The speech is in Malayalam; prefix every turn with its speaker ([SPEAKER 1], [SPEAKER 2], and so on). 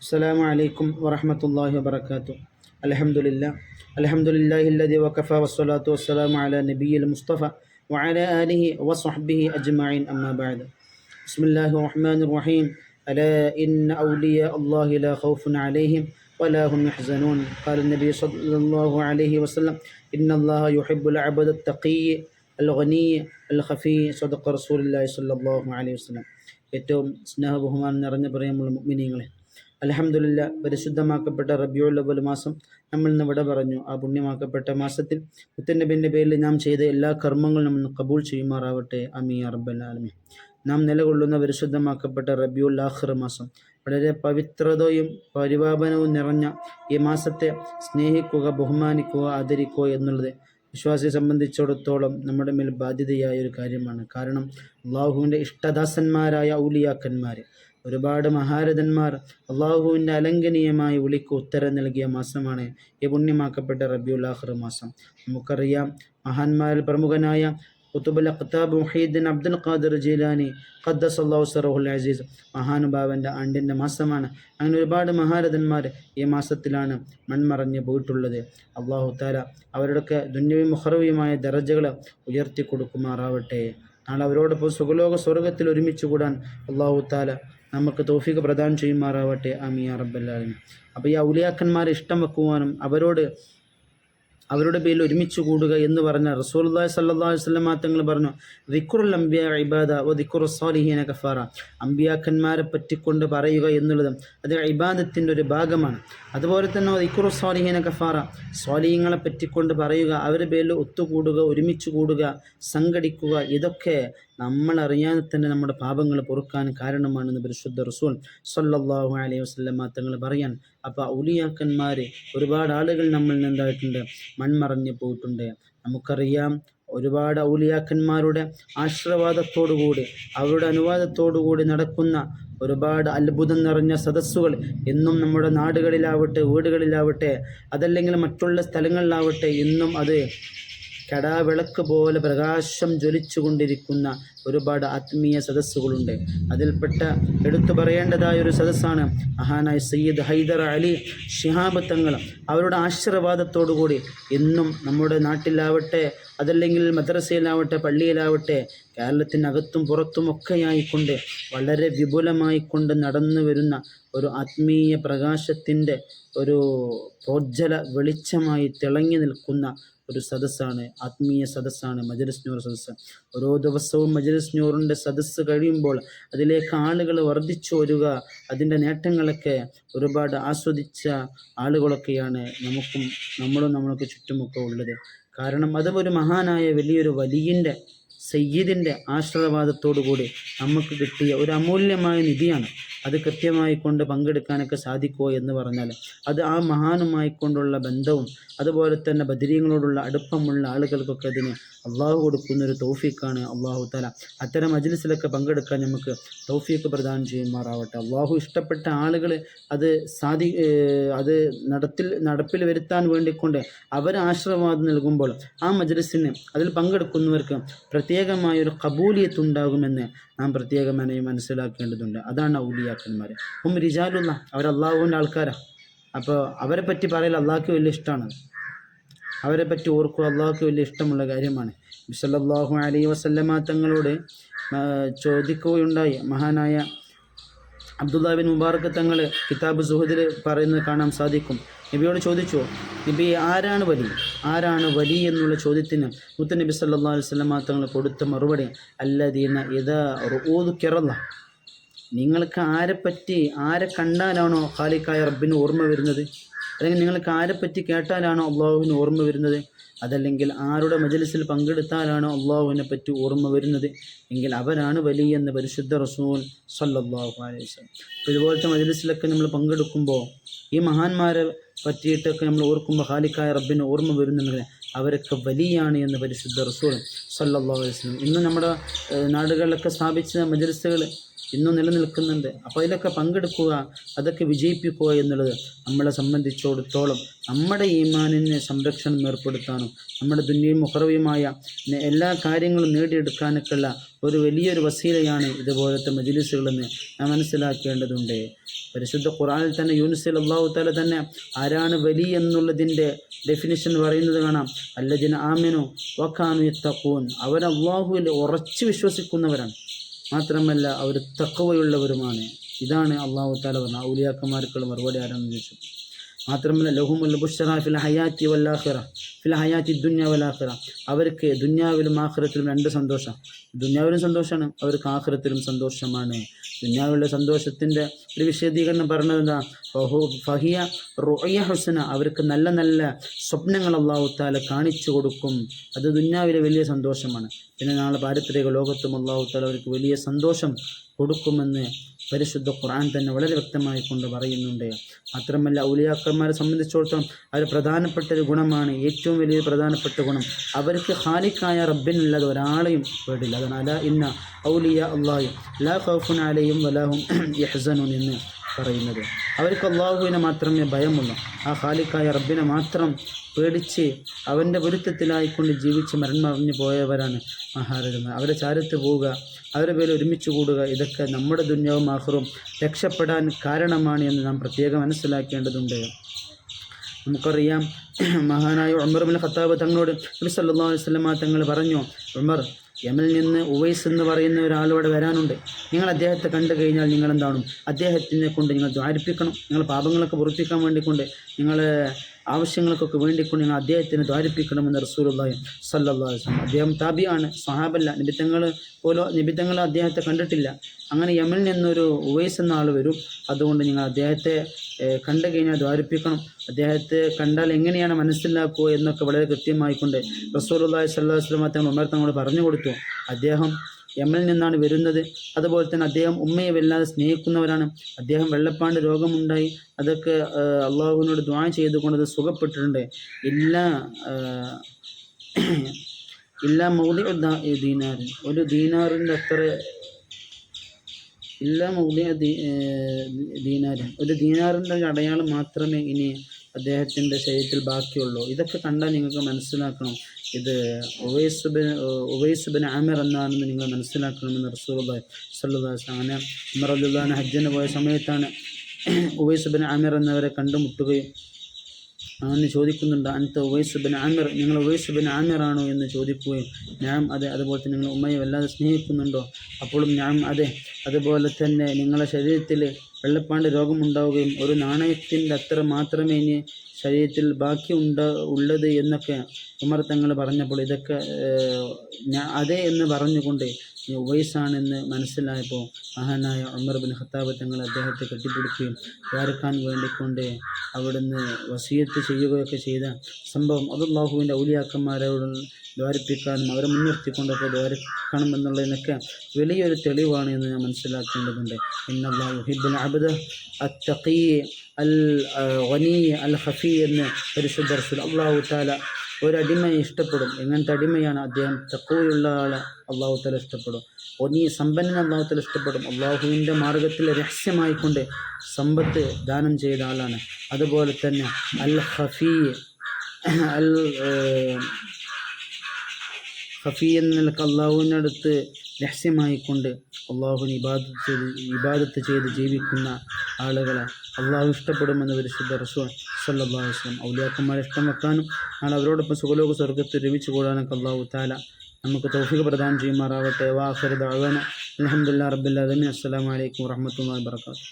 [SPEAKER 1] السلام عليكم ورحمة الله وبركاته الحمد لله الحمد لله الذي وكفى والصلاة والسلام على نبي المصطفى وعلى آله وصحبه أجمعين أما بعد بسم الله الرحمن الرحيم ألا إن أولياء الله لا خوف عليهم ولا هم يحزنون قال النبي صلى الله عليه وسلم إن الله يحب العبد التقي الغني الخفي صدق رسول الله صلى الله عليه وسلم ഏറ്റവും സ്നേഹബഹുമാനം നിറഞ്ഞ പ്രിയമുള്ള മുഗ്മിനീങ്ങളെ അലഹമുല്ല പരിശുദ്ധമാക്കപ്പെട്ട റബിയുള്ളവൽ മാസം നമ്മൾ ഇന്ന് ഇവിടെ പറഞ്ഞു. ആ പുണ്യമാക്കപ്പെട്ട മാസത്തിൽ മുത്തനബിന്റെ പേരിൽ നാം ചെയ്ത എല്ലാ കർമ്മങ്ങളും നമ്മൾ കബൂൾ ചെയ്യുമാറാവട്ടെ. അമീ അറബൽ ആലമി നാം നിലകൊള്ളുന്ന പരിശുദ്ധമാക്കപ്പെട്ട റബിയുൽ ആഖിർ മാസം വളരെ പവിത്രതയും പരിപാപനവും നിറഞ്ഞ ഈ മാസത്തെ സ്നേഹിക്കുക ബഹുമാനിക്കുക ആദരിക്കുക എന്നുള്ളത് വിശ്വാസിയെ സംബന്ധിച്ചിടത്തോളം നമ്മുടെ മേൽ ബാധ്യതയായ ഒരു കാര്യമാണ്. കാരണം അള്ളാഹുവിന്റെ ഇഷ്ടദാസന്മാരായ ഔലിയാക്കന്മാർ ഒരുപാട് മഹാരഥന്മാർ അള്ളാഹുവിന്റെ അലംഘനീയമായ വിളിക്ക് ഉത്തരം നൽകിയ മാസമാണ് ഈ പുണ്യമാക്കപ്പെട്ട റബിയുൽ ആഖിർ മാസം. നമുക്കറിയാം മഹാന്മാരിൽ പ്രമുഖനായ കുത്തുബുൽ അഖ്താബ് മുഹീദ്ദീൻ അബ്ദുൽ ഖാദിർ ജീലാനി ഖദ്ദസ് അള്ളാഹു സറഹുൽ അസീസ് മഹാനുഭാവന്റെ ആണ്ടിന്റെ മാസമാണ്. അങ്ങനെ ഒരുപാട് മഹാരഥന്മാർ ഈ മാസത്തിലാണ് മൺമറഞ്ഞ് പോയിട്ടുള്ളത്. അള്ളാഹു താല അവരുടെയൊക്കെ ദുന്യവും മുഹറവിയുമായ ദറജകൾ ഉയർത്തി കൊടുക്കുമാറാവട്ടെ നാളെ അവരോടൊപ്പം സുഖലോക സ്വർഗത്തിൽ ഒരുമിച്ച് കൂടാൻ അള്ളാഹു താല നമുക്ക് തോഫിക്ക് പ്രദാനം ചെയ്യുമാറാവട്ടെ. അമിയ റബ്ബല്ലാലും അപ്പോൾ ഈ ഔലിയാക്കന്മാരെ ഇഷ്ടം വെക്കുവാനും അവരോട് അവരുടെ പേരിൽ ഒരുമിച്ച് കൂടുക എന്ന് പറഞ്ഞ റസൂൽല്ലാഹി സല്ലല്ലാഹു അലൈഹി വസല്ലം തങ്ങൾ പറഞ്ഞു റിക്കുറുൽ അംബിയ ഇബാദ ഓ ദിക്റു സാലിഹീന കഫാറ അംബിയാക്കന്മാരെ പറ്റിക്കൊണ്ട് പറയുക എന്നുള്ളതും അത് ഇബാദത്തിന്റെ ഒരു ഭാഗമാണ്. അതുപോലെ തന്നെ ദിക്റു സാലിഹീന കഫാറ സ്വാലിഹീങ്ങളെ പറ്റിക്കൊണ്ട് പറയുക അവരുടെ പേരിൽ ഒത്തുകൂടുക ഒരുമിച്ച് കൂടുക സംഘടിക്കുക ഇതൊക്കെ നമ്മൾ അറിയാതെ തന്നെ നമ്മുടെ പാപങ്ങൾ പൊറുക്കാൻ കാരണമാണെന്ന് പരിശുദ്ധ റസൂൽ സല്ലാഹു അലൈഹി വസല്ലം തങ്ങൾ പറയാൻ. അപ്പോൾ ഔലിയാക്കന്മാർ ഒരുപാട് ആളുകൾ നമ്മളിൽ നിന്നുണ്ടായിട്ടുണ്ട് മൺമറഞ്ഞു പോയിട്ടുണ്ട്. നമുക്കറിയാം ഒരുപാട് ഔലിയാക്കന്മാരുടെ ആശീർവാദത്തോടുകൂടി അവരുടെ അനുവാദത്തോടുകൂടി നടക്കുന്ന ഒരുപാട് അത്ഭുതം നിറഞ്ഞ സദസ്സുകൾ എന്നും നമ്മുടെ നാടുകളിലാവട്ടെ വീടുകളിലാവട്ടെ അതല്ലെങ്കിൽ മറ്റുള്ള സ്ഥലങ്ങളിലാവട്ടെ എന്നും അത് കടാവിളക്ക് പോലെ പ്രകാശം ജ്വലിച്ചുകൊണ്ടിരിക്കുന്ന ഒരുപാട് ആത്മീയ സദസ്സുകളുണ്ട്. അതിൽപ്പെട്ട എടുത്തു പറയേണ്ടതായ ഒരു സദസ്സാണ് മഹാനായ സയ്യിദ് ഹൈദർ അലി ഷിഹാബ് തങ്ങൾ. അവരുടെ ആശീർവാദത്തോടുകൂടി ഇന്നും നമ്മുടെ നാട്ടിലാവട്ടെ അതല്ലെങ്കിൽ മദ്രസയിലാവട്ടെ പള്ളിയിലാവട്ടെ കേരളത്തിനകത്തും പുറത്തുമൊക്കെയായിക്കൊണ്ട് വളരെ വിപുലമായിക്കൊണ്ട് നടന്നു വരുന്ന ഒരു ആത്മീയ പ്രകാശത്തിന്റെ ഒരു പ്രോജ്വല വെളിച്ചമായി തിളങ്ങി നിൽക്കുന്ന ഒരു സദസ്സാണ് ആത്മീയ സദസ്സാണ് മജലിസ് നൂർ സദസ്സ്. ഓരോ ദിവസവും മജലിസ് നൂറിന്റെ സദസ്സ് കഴിയുമ്പോൾ അതിലേക്ക് ആളുകൾ വർദ്ധിച്ചു വരിക അതിന്റെ നേട്ടങ്ങളൊക്കെ ഒരുപാട് ആസ്വദിച്ച ആളുകളൊക്കെയാണ് നമുക്കും നമ്മളും നമ്മൾക്ക് ചുറ്റുമൊക്കെ ഉള്ളത്. കാരണം അതും ഒരു മഹാനായ വലിയൊരു വലിയന്റെ സയ്യിദിന്റെ ആശ്രവാദത്തോടുകൂടി നമുക്ക് കിട്ടിയ ഒരു അമൂല്യമായ നിധിയാണ്. അത് കൃത്യമായി കൊണ്ട് പങ്കെടുക്കാനൊക്കെ സാധിക്കുമോ എന്ന് പറഞ്ഞാൽ അത് ആ മഹാനുമായി കൊണ്ടുള്ള ബന്ധവും അതുപോലെ തന്നെ ബദരീങ്ങളോടുള്ള അടുപ്പമുള്ള ആളുകൾക്കൊക്കെ അതിന് അള്ളാഹു കൊടുക്കുന്ന ഒരു തൗഫീഖാണ് അള്ളാഹു തല അത്തരം മജ്ലിസിലൊക്കെ പങ്കെടുക്കാൻ നമുക്ക് തൗഫീഖ് പ്രദാനം ചെയ്യുമാറാവട്ടെ. അള്ളാഹു ഇഷ്ടപ്പെട്ട ആളുകൾ അത് സാധി അത് നടത്തിൽ നടപ്പിൽ വരുത്താൻ വേണ്ടിക്കൊണ്ട് അവർ ആശ്രവാദം നൽകുമ്പോൾ ആ മജ്ലിസിന് അതിൽ പങ്കെടുക്കുന്നവർക്ക് പ്രത്യേകമായൊരു കബൂലിയത്ത് ഉണ്ടാകുമെന്ന് നാം പ്രത്യേകമായി മനസ്സിലാക്കേണ്ടതുണ്ട്. അതാണ് ഔലിയാക്കന്മാർ ഹും റിജാലുള്ള അവർ അള്ളാഹുവിന്റെ ആൾക്കാരാണ് അപ്പോൾ അവരെ പറ്റി പറയൽ അള്ളാഹ്ക്ക് വലിയ ഇഷ്ടമാണ്. അവരെ പറ്റി ഓർക്കുക അള്ളാഹ്ക്ക് വലിയ ഇഷ്ടമുള്ള കാര്യമാണ്. സല്ലല്ലാഹു അലൈഹി വസല്ലമ തങ്ങളോട് ചോദിക്കുകയുണ്ടായി. മഹാനായ അബ്ദുല്ലാ ബിൻ മുബാറക്ക് തങ്ങൾ കിതാബ് സുഹദിൽ പറയുന്നത് കാണാൻ സാധിക്കും. നബിയോട് ചോദിച്ചു നബി ആരാണ് വലി? ആരാണ് വലി എന്നുള്ള ചോദ്യത്തിന് മുത്തനബി സല്ലാ അലൈഹി സ്വലമ തങ്ങൾ കൊടുത്ത മറുപടി അല്ലദീന ഇതാ റൂദ് കിറല്ല നിങ്ങൾക്ക് ആരെപ്പറ്റി ആരെ കണ്ടാലാണോ ഖാലിക്കായ റബ്ബിന് ഓർമ്മ വരുന്നത്? അല്ലെങ്കിൽ നിങ്ങൾക്ക് ആരെപ്പറ്റി കേട്ടാലാണോ അള്ളാഹുവിന് ഓർമ്മ വരുന്നത്? അതല്ലെങ്കിൽ ആരുടെ മജലിസിൽ പങ്കെടുത്താലാണോ അള്ളാഹുവിനെ പറ്റി ഓർമ്മ വരുന്നത്? എങ്കിൽ അവരാണ് വലിയ എന്ന് പരിശുദ്ധ റസൂൽ സല്ലാഹു അലൈഹി വസല്ലം. അപ്പോൾ ഇതുപോലത്തെ മജലിസിലൊക്കെ നമ്മൾ പങ്കെടുക്കുമ്പോൾ ഈ മഹാന്മാരെ പറ്റിയിട്ടൊക്കെ നമ്മൾ ഓർക്കുമ്പോൾ ഹാലിക്കായ റബ്ബിനെ ഓർമ്മ വരുന്നുണ്ടെങ്കിൽ അവരൊക്കെ വലിയാണ് എന്ന് പരിശുദ്ധ റസൂൽ സല്ലല്ലാഹു അലൈഹി വസല്ലം. ഇന്ന് നമ്മുടെ നാടുകളിലൊക്കെ സ്ഥാപിച്ച മജലിസുകൾ ഇന്നും നിലനിൽക്കുന്നുണ്ട്. അപ്പോൾ അതിലൊക്കെ പങ്കെടുക്കുക അതൊക്കെ വിജയിപ്പിക്കുക എന്നുള്ളത് നമ്മളെ സംബന്ധിച്ചിടത്തോളം നമ്മുടെ ഈമാനിന് സംരക്ഷണം ഏർപ്പെടുത്താനും നമ്മുടെ ദുന്യയും മുഖറവിയുമായ എല്ലാ കാര്യങ്ങളും നേടിയെടുക്കാനൊക്കെയുള്ള ഒരു വലിയൊരു വസീലയാണ് ഇതുപോലത്തെ മജിലിസുകളെന്ന് നാം മനസ്സിലാക്കേണ്ടതുണ്ട്. പരിശുദ്ധ ഖുറാനിൽ തന്നെ യൂനിസിൽ അള്ളാഹു താല തന്നെ ആരാണ് വലി എന്നുള്ളതിന്റെ ഡെഫിനിഷൻ പറയുന്നത് കാണാം. അല്ലജിൻ ആമിനു വഖാനു തക്കൂൻ അവർ അള്ളാഹുവിൽ ഉറച്ചു വിശ്വസിക്കുന്നവരാണ്. മാത്രമല്ല അവർ തക്കവയുള്ളവരുമാണ് ഇതാണ് അള്ളാഹു താല പറഞ്ഞ ഔലിയാക്കന്മാർക്കുള്ള മറുപടി ആരാണെന്ന് ചോദിച്ചു മാത്രമല്ല ലഹുമുൽ ബുഷറ ഫിൽ ഹയാത്തി വല്ലാഹിറ ഫിൽ ഹയാത്തി ദുന്യ വല്ലാഹിറ അവർക്ക് ദുന്യാവിലും ആഹ്റത്തിലും രണ്ട് സന്തോഷം. ദുന്യാവിലും സന്തോഷമാണ് അവർക്ക് ആഹ്റത്തിലും സന്തോഷമാണ്. ദുന്യാവിലെ സന്തോഷത്തിന്റെ ഒരു വിശദീകരണം പറഞ്ഞത് എന്താ? ഫഹു ഫഹിയ റുയ ഹുസന അവർക്ക് നല്ല നല്ല സ്വപ്നങ്ങൾ അള്ളാഹു താല കാണിച്ചു കൊടുക്കും. അത് ദുന്യാവിലെ വലിയ സന്തോഷമാണ്. പിന്നെ നാളെ പാരത്രിക ലോകത്തും അള്ളാഹു താല അവർക്ക് വലിയ സന്തോഷം കൊടുക്കുമെന്ന് പരിശുദ്ധ ഖുർആൻ തന്നെ വളരെ വ്യക്തമായി കൊണ്ട് പറയുന്നുണ്ട്. മാത്രമല്ല ഔലിയാക്കന്മാരെ സംബന്ധിച്ചിടത്തോളം അവർ പ്രധാനപ്പെട്ട ഒരു ഗുണമാണ് ഏറ്റവും വലിയ പ്രധാനപ്പെട്ട ഗുണം. അവർക്ക് ഹാലിക്കായ റബ്ബിനല്ലാതെ ഒരാളെയും പേടില്ല. അതാണ് അല ഇന്ന ഔലിയ അള്ളാഹു ലാ ഖൗഫുൻ അലയും വലാഹും യഹ്സനുൻ എന്ന് പറയുന്നത്. അവർക്ക് അള്ളാഹുവിനെ മാത്രമേ ഭയമുള്ളൂ. ആ ഖാലിക്കായ റബ്ബിനെ മാത്രം പേടിച്ച് അവന്റെ പൊരുത്തത്തിലായിക്കൊണ്ട് ജീവിച്ച് മരണമറിഞ്ഞു പോയവരാണ് മഹാരഥന്മാർ. അവരെ ചാരത്ത് പോവുക അവരെ പേരിൽ ഒരുമിച്ച് കൂടുക ഇതൊക്കെ നമ്മുടെ ദുന്യവും ആഹ്റും രക്ഷപ്പെടാൻ കാരണമാണ് എന്ന് നാം പ്രത്യേകം മനസ്സിലാക്കേണ്ടതുണ്ട്. നമുക്കറിയാം മഹാനായ ഉമർ ബിൻ ഖത്താബ് തങ്ങളോട് നബി സല്ലല്ലാഹു അലൈഹി വസല്ലമ തങ്ങൾ പറഞ്ഞു ഉമർ യമനിൽ നിന്ന് ഉവൈസ് എന്ന് പറയുന്ന ഒരാളിവിടെ വരാനുണ്ട്. നിങ്ങൾ അദ്ദേഹത്തെ കണ്ടു കഴിഞ്ഞാൽ നിങ്ങൾ എന്താണ് അദ്ദേഹത്തിനെ കൊണ്ട് നിങ്ങൾ ദ്വാരിപ്പിക്കണം. നിങ്ങൾ പാപങ്ങളൊക്കെ പൊറിപ്പിക്കാൻ വേണ്ടിക്കൊണ്ട് നിങ്ങൾ ആവശ്യങ്ങൾക്കൊക്കെ വേണ്ടിക്കൊണ്ട് നിങ്ങൾ അദ്ദേഹത്തിന് ദ്വാരിപ്പിക്കണമെന്ന് റസൂലുള്ളാഹി സല്ലല്ലാഹു അലൈഹി വസല്ലം അദ്ദേഹം താബിയാണ് സ്വഹാബല്ല. നിബിത്തങ്ങൾ പോലോ നിബിത്തങ്ങൾ അദ്ദേഹത്തെ കണ്ടിട്ടില്ല. അങ്ങനെ യമിൽ നിന്നൊരു ഉവൈസ് എന്ന ആൾ വരും. അതുകൊണ്ട് നിങ്ങൾ അദ്ദേഹത്തെ കണ്ടു കഴിഞ്ഞാൽ ദ്വാരിപ്പിക്കണം അദ്ദേഹത്തെ കണ്ടാൽ എങ്ങനെയാണ് മനസ്സിലാക്കുക എന്നൊക്കെ വളരെ കൃത്യമായിക്കൊണ്ട് റസൂലുള്ളാഹി സ്വല്ലല്ലാഹു അലൈഹി വസല്ലം ഉമർ തങ്ങളോട് പറഞ്ഞു കൊടുത്തു. അദ്ദേഹം യമനിൽ നിന്നാണ് വരുന്നത്. അതുപോലെ തന്നെ അദ്ദേഹം ഉമ്മയെ വല്ലാതെ സ്നേഹിക്കുന്നവരാണ്. അദ്ദേഹം വെള്ളപ്പാണ്ട് രോഗമുണ്ടായി. അതൊക്കെ അള്ളാഹുവിനോട് ദ്വാ ചെയ്തുകൊണ്ട് അത് സുഖപ്പെട്ടിട്ടുണ്ട്. എല്ലാ എല്ലാ മൗലിക ദീനാറിൻ ഒരു ദീനാറിന്റെ അത്ര എല്ലാ മൗലിയ ദീനാരും. ഒരു ദീനാറിന്റെ അടയാളം മാത്രമേ ഇനി അദ്ദേഹത്തിന്റെ ശരീരത്തിൽ ബാക്കിയുള്ളൂ. ഇതൊക്കെ കണ്ടാൽ നിങ്ങൾക്ക് മനസ്സിലാക്കണം. ഇത് ഉവൈസ് ബിൻ ഉവൈസ് ആമിർ എന്നാണെന്ന് നിങ്ങൾ മനസ്സിലാക്കണമെന്ന് റസൂൽ സല്ലല്ലാഹു അങ്ങനെ അല്ലുല്ലാൻ ഹജ്ജിന് പോയ സമയത്താണ് ഉവൈസ് ബിൻ ആമിർ എന്നവരെ കണ്ടുമുട്ടുകയും അവന് ചോദിക്കുന്നുണ്ട് അൻത ഉവൈസ് ബിൻ ആമിർ നിങ്ങൾ ഉവൈസ് ബിൻ ആമിറാണോ എന്ന് ചോദിക്കുകയും ഞാൻ അതെ അതുപോലെ തന്നെ നിങ്ങൾ ഉമ്മയെ വല്ലാതെ സ്നേഹിക്കുന്നുണ്ടോ? അപ്പോഴും ഞാൻ അതെ അതുപോലെ തന്നെ നിങ്ങളുടെ ശരീരത്തിൽ വെള്ളപ്പാണ്ട് രോഗമുണ്ടാവുകയും ഒരു നാണയത്തിന്റെ അത്ര മാത്രമേ ഇനി ശരീരത്തിൽ ബാക്കി ഉണ്ട് ഉള്ളത് എന്നൊക്കെ ഉമർ തങ്ങൾ പറഞ്ഞപ്പോൾ ഇതൊക്കെ ഞാൻ അതെ എന്ന് പറഞ്ഞുകൊണ്ട് ഉവൈസാണെന്ന് മനസ്സിലായപ്പോൾ മഹാനായ ഉമർ ബിൻ ഖത്താബ് തങ്ങൾ അദ്ദേഹത്തെ കെട്ടിപ്പിടിക്കുകയും വാർക്കാൻ വേണ്ടിക്കൊണ്ട് അവിടുന്ന് വസീയത്ത് ചെയ്യുകയൊക്കെ ചെയ്ത സംഭവം അത് ഔലിയാക്കന്മാരോട് ദ്വാരിപ്പിക്കാനും അവരെ മുൻനിർത്തിക്കൊണ്ടൊക്കെ ദ്വാരിക്കണം എന്നുള്ളതിനൊക്കെ വലിയൊരു തെളിവാണ് എന്ന് ഞാൻ മനസ്സിലാക്കേണ്ടതുണ്ട്. ഇന്നല്ലാഹു ഹിബ്ബുൽ അബ്ദ അത്തഖീ അൽ വനി അൽ ഹഫി എന്ന് പരിശുദ്ധ അള്ളാഹു താല ഒരടിമയെ ഇഷ്ടപ്പെടും. എങ്ങനത്തെ അടിമയാണ് അദ്ദേഹം. തക്കോയുള്ള ആളെ അള്ളാഹു താല ഇഷ്ടപ്പെടും. ഒനീ സമ്പന്നൻ അള്ളാഹു തല ഇഷ്ടപ്പെടും. അള്ളാഹുവിന്റെ മാർഗത്തിൽ രഹസ്യമായിക്കൊണ്ട് സമ്പത്ത് ദാനം ചെയ്ത ആളാണ്. അതുപോലെ തന്നെ അൽ ഹഫീ അൽ ഏഹ്, ഹഫീ എന്ന നിലയ്ക്ക് അള്ളാഹുവിനടുത്ത് രഹസ്യമായിക്കൊണ്ട് അള്ളാഹുവിന് ഇബാദത്ത് ചെയ്ത് ഇബാദത്ത് ചെയ്ത് ജീവിക്കുന്ന ആളുകളെ അള്ളാഹു ഇഷ്ടപ്പെടുമെന്ന് പരിശുദ്ധ റസൂൽ സല്ലാസ്ലം ഔലിയാക്കന്മാരെ ഇഷ്ടം വെക്കാനും നാളെ അവരോടൊപ്പം സുഖലോക സ്വർഗത്തിൽ രമിച്ചു കൂടാനൊക്കെ അള്ളാഹു താല നമുക്ക് തൗഫീഖ് പ്രദാനം ചെയ്യുമാറാവട്ടെ. വാഖിർ ദഅവാന അൽഹംദുലില്ലാഹി റബ്ബിൽ ആലമീൻ. അസ്സലാമു അലൈക്കും വറഹ്മത്തുള്ളാഹി വബറകാതുഹു.